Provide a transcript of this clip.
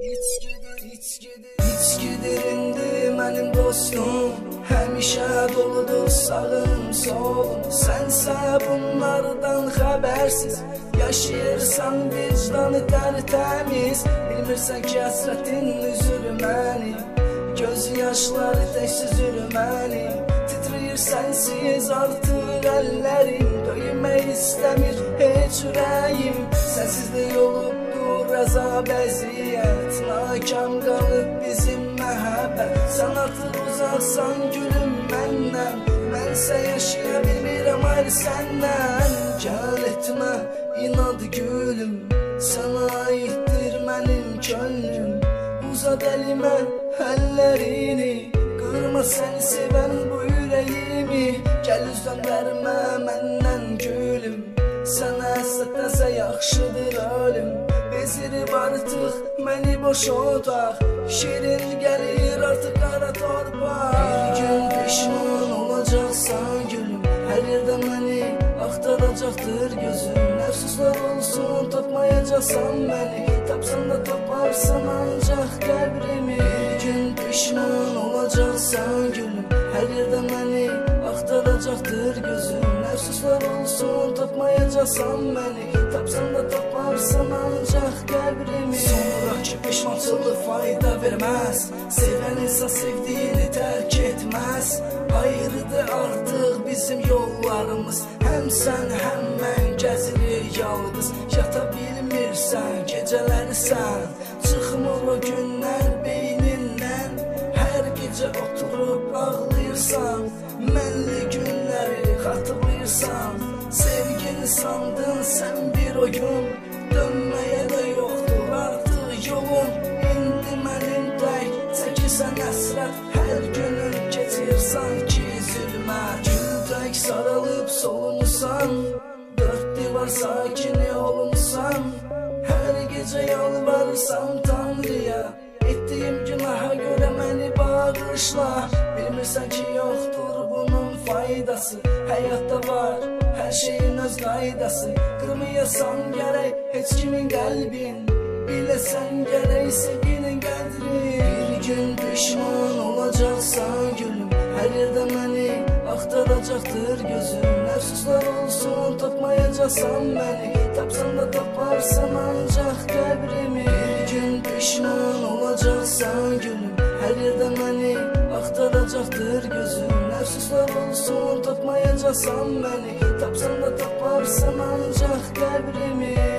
İçkidir indi mənim dostum Həmişə doludur sağım solum Sənsə bunlardan xəbərsiz Yaşayırsan vicdanı tərtəmiz Bilmirsən ki həsrətin üzür məni Göz yaşları tək süzür məni Titrəyir sənsiz artıq əllərim Döymək istəmir heç ürəyim Sənsiz də əzab əziyyət Nakam qalıb bizim məhəbbət Sən artıq uzaqsan gülüm məndən Mənsə yaşaya bilmirəm ayrı səndən Gəl etmə inad gülüm. Sənə aiddir mənim könlüm Uzat əlimə əllərini Qırma səni sevən bu ürəyimi Gəl üz döndərmə məndən gülüm. Sənə əsətləsə yaxşıdır ölüm Bezirib artıq məni boş otaq Şirin gəlir artıq qara torpaq Bir gün peşman olacaqsan gülüm. Hər yerdə məni axtaracaqdır gözüm. Əfsuslar olsun tapmayacaqsan məni Tapsan da taparsan ancaq qəbrimi Bir gün peşman olacaqsan gülüm. Hər yerdə məni axtaracaqdır gözüm. Əfsuslar olsun tapmayacaqsan məni Tapsan da taparsan ancaq qəbrimi Sonraki peşmançılıq fayda verməz Sevən insan sevdiyini tərk etməz Ayrıdır artıq bizim yollarımız. Həm sən həm mən gəzirik yalqız Yata bilmirsən gecələri sən Çıxmır o günlər beynindən Hər gecə oturub ağlayırsan Mənli günləri xatırlayırsan Sevgini sandın sən bir oyun solumusan Dörd divar sakini olumsan Hər gecə yalvarırsan Tanrıya Etdiyim günaha görə məni bağışla. Bilmirsən ki yoxdur bunun faydası Həyatda var hər şeyin öz qaydası Qırmayasan gərək heç kimin qəlbin Biləsən gərək sevginin qədri Bir gün pişman olacaqsan gülüm Hər yerdə məni axtaracaqdır gözüm Əfsuslar olsun tapmayacaqsan məni Tapsan da taparsan ancaq qəbrimi Bir gün pişman olacaqsan gülüm. Hər yerdə məni axtaracaqdır gözüm. Əfsuslar olsun tapmayacaqsan məni Tapsan da taparsan ancaq qəbrimi